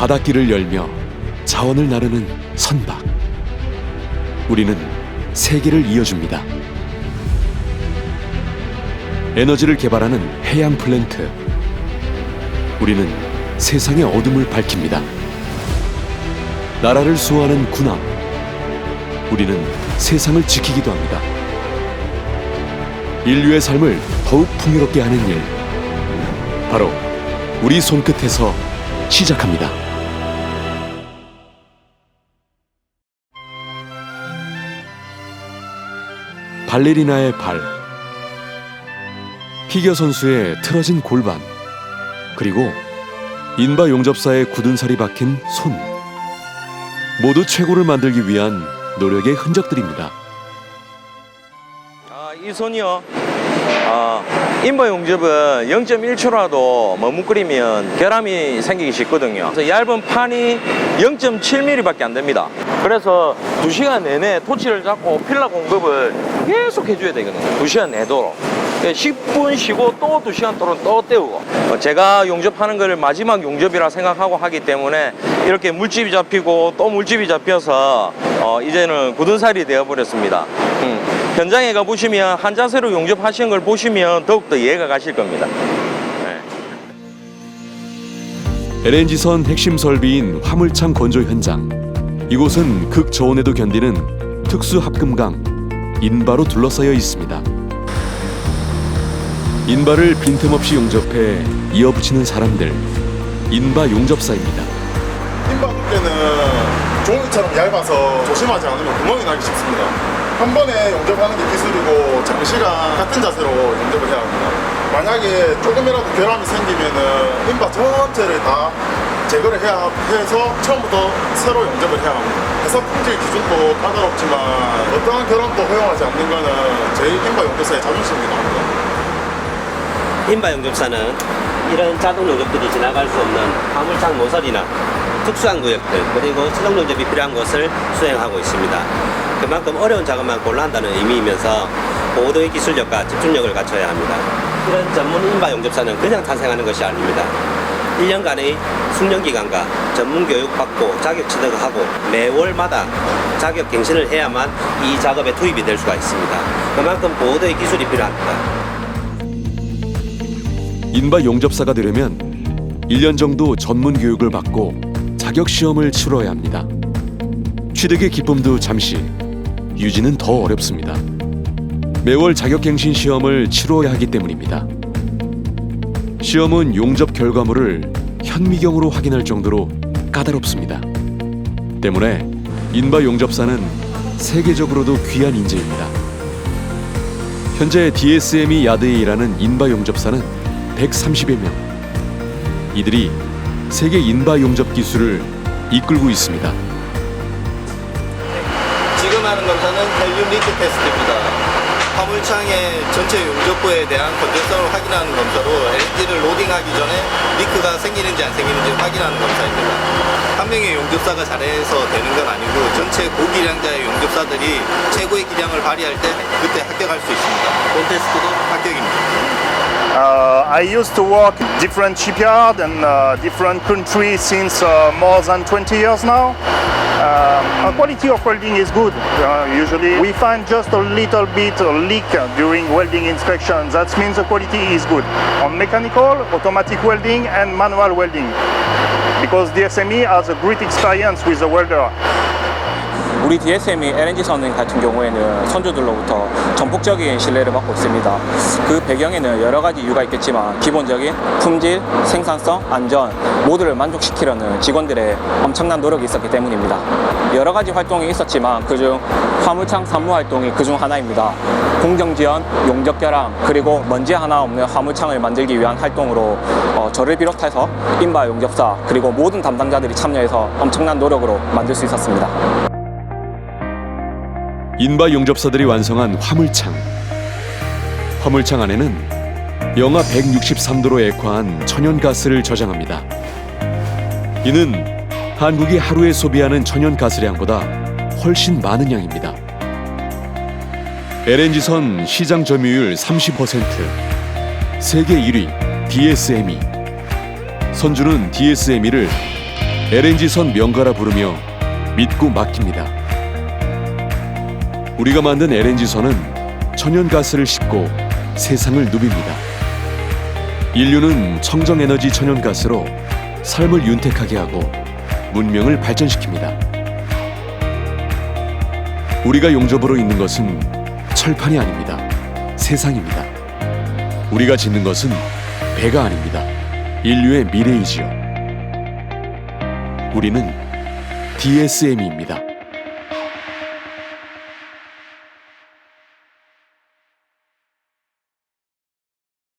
바닷길을 열며 자원을 나르는 선박. 우리는 세계를 이어줍니다. 에너지를 개발하는 해양 플랜트. 우리는 세상의 어둠을 밝힙니다. 나라를 수호하는 군함. 우리는 세상을 지키기도 합니다. 인류의 삶을 더욱 풍요롭게 하는 일. 바로 우리 손끝에서 시작합니다. 발레리나의 발, 피겨 선수의 틀어진 골반, 그리고 인바 용접사의 굳은 살이 박힌 손. 모두 최고를 만들기 위한 노력의 흔적들입니다. 아, 이 손이요. 아, 인바 용접은 0.1초라도 머뭇거리면 결함이 생기기 쉽거든요. 그래서 얇은 판이 0.7mm밖에 안 됩니다. 그래서 2시간 내내 토치를 잡고 필라 공급을 계속 해줘야 되거든요. 2시간 내도록. 10분 쉬고 또 2시간 동안 또 때우고 어, 제가 용접하는 걸 마지막 용접이라 생각하고 하기 때문에 이렇게 물집이 잡히고 또 물집이 잡혀서 어, 이제는 굳은 살이 되어버렸습니다 음, 현장에 가보시면 한 자세로 용접하시는 걸 보시면 더욱더 이해가 가실 겁니다 네. LNG선 핵심 설비인 화물창 건조 현장. 이곳은 극저온에도 견디는 특수 합금강 인바로 둘러싸여 있습니다. 인바를 빈틈없이 용접해 이어붙이는 사람들. 인바 용접사입니다. 흰바 두께는 종이처럼 얇아서 조심하지 않으면 구멍이 나기 쉽습니다. 한 번에 용접하는 게 기술이고 장시간 같은 자세로 용접을 해야 합니다. 만약에 조금이라도 결함이 생기면은 흰바 전체를 다 제거를 해야 해서 처음부터 새로 용접을 해야 합니다. 해서 품질 기준도 까다롭지만 어떠한 결함도 허용하지 않는 거는 저희 흰바 용접사의 자존심입니다. 인바 용접사는 이런 자동 용접들이 지나갈 수 없는 화물창 모서리나 특수한 구역들 그리고 수동 용접이 필요한 것을 수행하고 있습니다. 그만큼 어려운 작업만 골라 한다는 의미이면서 고도의 기술력과 집중력을 갖춰야 합니다. 이런 전문 인바 용접사는 그냥 탄생하는 것이 아닙니다. 1년간의 숙련 기간과 전문 교육 받고 자격 취득하고 매월마다 자격 갱신을 해야만 이 작업에 투입이 될 수가 있습니다. 그만큼 고도의 기술이 필요합니다. 인바 용접사가 되려면 1년 정도 전문 교육을 받고 자격 시험을 치러야 합니다. 취득의 기쁨도 잠시, 유지는 더 어렵습니다. 매월 자격갱신 시험을 치러야 하기 때문입니다. 시험은 용접 결과물을 현미경으로 확인할 정도로 까다롭습니다. 때문에 인바 용접사는 세계적으로도 귀한 인재입니다. 현재 DSM이 야드에 일하는 인바 용접사는 130여 명. 이들이 세계 인바 용접 기술을 이끌고 있습니다. 지금 하는 검사는 헬륨 리크 테스트입니다. 화물창의 전체 용접부에 대한 건조성을 확인하는 검사로 LNG를 로딩하기 전에 리크가 생기는지 안 생기는지 확인하는 검사입니다. 한 명의 용접사가 잘해서 되는 건 아니고 전체 고기량자의 용접사들이 최고의 기량을 발휘할 때 그때 합격할 수 있습니다. 본 테스트도 합격입니다. Uh, I used to work in different shipyard and uh, different countries since uh, more than 20 years now. Um, uh, quality of welding is good. Uh, usually we find just a little bit of leak during welding inspection. That means the quality is good. On mechanical, automatic welding and manual welding. Because the SME has a great experience with the welder. 우리 DSM이 LNG 선행 같은 경우에는 선주들로부터 전폭적인 신뢰를 받고 있습니다. 그 배경에는 여러 가지 이유가 있겠지만 기본적인 품질, 생산성, 안전 모두를 만족시키려는 직원들의 엄청난 노력이 있었기 때문입니다. 여러 가지 활동이 있었지만 그중 화물창 산무 활동이 그중 하나입니다. 공정 지연, 용접 결함 그리고 먼지 하나 없는 화물창을 만들기 위한 활동으로 어, 저를 비롯해서 인바 용접사 그리고 모든 담당자들이 참여해서 엄청난 노력으로 만들 수 있었습니다. 인바 용접사들이 완성한 화물창. 화물창 안에는 영하 163도로 액화한 천연가스를 저장합니다. 이는 한국이 하루에 소비하는 천연가스량보다 훨씬 많은 양입니다. LNG선 시장 점유율 30%, 세계 1위 DSME. 선주는 DSME를 LNG선 명가라 부르며 믿고 맡깁니다. 우리가 만든 LNG선은 천연가스를 싣고 세상을 누빕니다. 인류는 청정에너지 천연가스로 삶을 윤택하게 하고 문명을 발전시킵니다. 우리가 용접으로 있는 것은 철판이 아닙니다. 세상입니다. 우리가 짓는 것은 배가 아닙니다. 인류의 미래이지요. 우리는 DSM입니다.